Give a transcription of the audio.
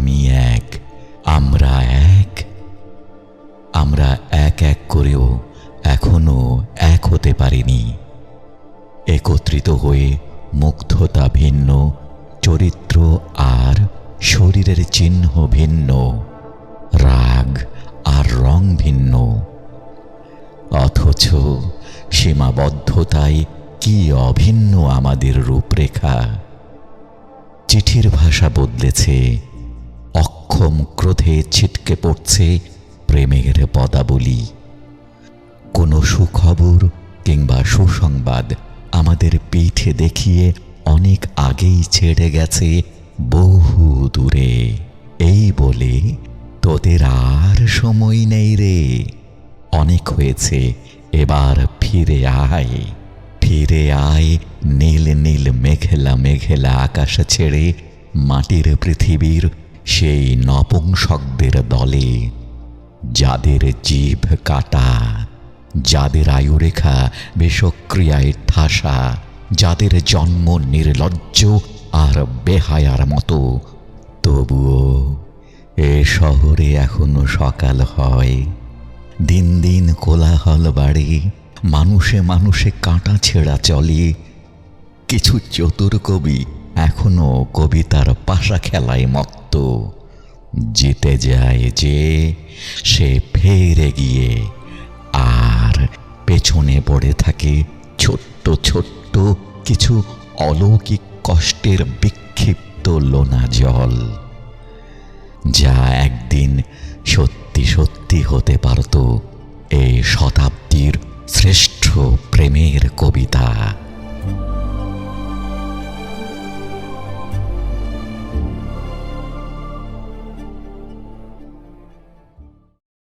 আমি এক, আমরা এক। আমরা এক এক করেও এখনও এক হতে পারিনি। একত্রিত হয়ে মুগ্ধতা ভিন্ন, চরিত্র আর শরীরের চিহ্ন ভিন্ন, রাগ আর রং ভিন্ন। অথচ সীমাবদ্ধতায় কি অভিন্ন আমাদের রূপরেখা। চিঠির ভাষা বদলেছে অক্ষম ক্রোধে ছিটকে পড়ছে প্রেমের পদাবলী। কোনো সুখবর কিংবা সুসংবাদ আমাদের পিঠে দেখিয়ে অনেক আগেই ছেড়ে গেছে বহু দূরে। এই বলে তোদের আর সময় নেই রে। অনেক হয়েছে, এবার ফিরে আয়। ফিরে আয় নীল নীল মেঘলা মেঘলা আকাশ ছেড়ে মাটির পৃথিবীর সেই নপুংসকদের দলে যাদের জিভ কাটা, যাদের আয়ুরেখা বিষক্রিয়ায় ঠাসা, যাদের জন্ম নির্লজ্জ আর বেহায়ার মতো, তবুও এ শহরে এখনও সকাল হয়। দিন দিন কোলাহল বাড়ে, মানুষে মানুষে কাঁটা ছেঁড়া চলে। কিছু চতুর কবি এখনও কবিতার পাশা খেলায় মত্ত জিতে যায় যে, সে ফেরে গিয়ে আর পেছনে পড়ে থাকে ছোট্ট ছোট্ট কিছু অলৌকিক কষ্টের বিক্ষিপ্ত লোনা জল, যা একদিন সত্যি সত্যি হতে পারত এই শতাব্দীর শ্রেষ্ঠ প্রেমের কবিতা।